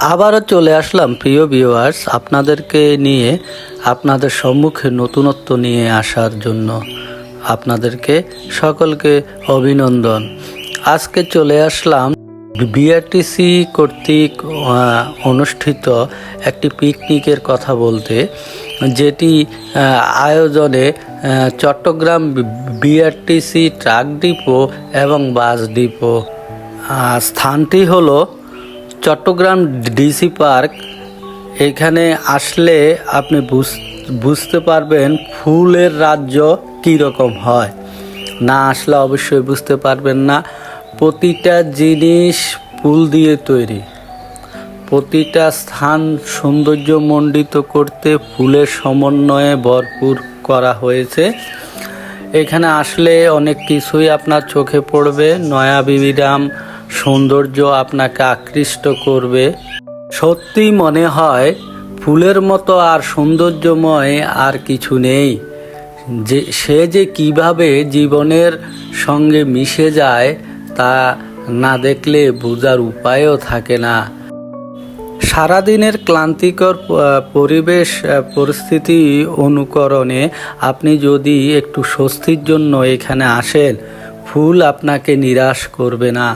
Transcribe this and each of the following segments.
আবারও চলে আসলাম, প্রিয় ভিউয়ার্স আপনাদেরকে নিয়ে, আপনাদের সম্মুখে নতুনত্ব নিয়ে আসার জন্য আপনাদেরকে সকলকে অভিনন্দন। আজকে চলে আসলাম বিআরটিসি কর্তৃক অনুষ্ঠিত একটি পিকনিকের কথা বলতে, যেটি আয়োজনে চট্টগ্রাম বিআরটিসি ট্রাক ডিপো এবং বাস ডিপো। স্থানটি হলো চট্টগ্রাম ডিসি পার্ক এখানে আসলে আপনি বুঝ- বুঝতে পারবেন ফুলের রাজ্য কী রকম হয়। না আসলে অবশ্যই বুঝতে পারবেন না, প্রতিটা জিনিস ফুল দিয়ে তৈরি। প্রতিটা স্থান সৌন্দর্যমণ্ডিত করতে ফুলের সমন্বয়ে ভরপুর করা হয়েছে। এখানে আসলে অনেক কিছুই আপনার চোখে পড়বে, নয়া বিবিরাম সৌন্দর্য আপনাকে আকৃষ্ট করবে। সত্যি মনে হয়, ফুলের মতো আর সৌন্দর্যময় আর কিছু নেই। যে, সে যে কীভাবে জীবনের সঙ্গে মিশে যায়, তা না দেখলে বোঝার উপায়ও থাকে না। সারাদিনের ক্লান্তিকর পরিবেশ পরিস্থিতি অনুকরণে আপনি যদি একটু স্বস্তির জন্য এখানে আসেন ফুল আপনাকে নিরাশ করবে না।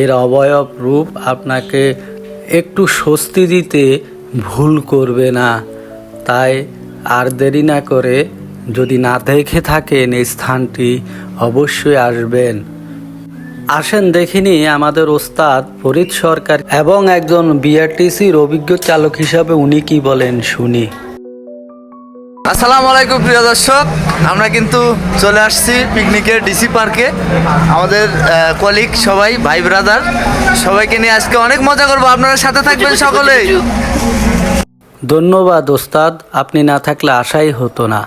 এর অবয়ব রূপ আপনাকে একটু স্বস্তি দিতে ভুল করবে না। তাই আর দেরি না করে যদি না দেখে থাকেন এই স্থানটি, অবশ্যই আসবেন। আসেন দেখিনি আমাদের ওস্তাদ ফরিদ সরকার এবং একজন বিআরটিসির অভিজ্ঞ চালক হিসাবে উনি কি বলেন শুনি। আসসালামু আলাইকুম প্রিয় দর্শক, আমরা কিন্তু চলে আসছি পিকনিকের ডিসি পার্কে। আমাদের কলিগ সবাই, ভাই ব্রাদার সবাইকে নিয়ে আজকে অনেক মজা করব। আপনারা সাথে থাকবেন সকলেই। ধন্যবাদ, ওস্তাদ। আপনি না থাকলে আশাই হতো না।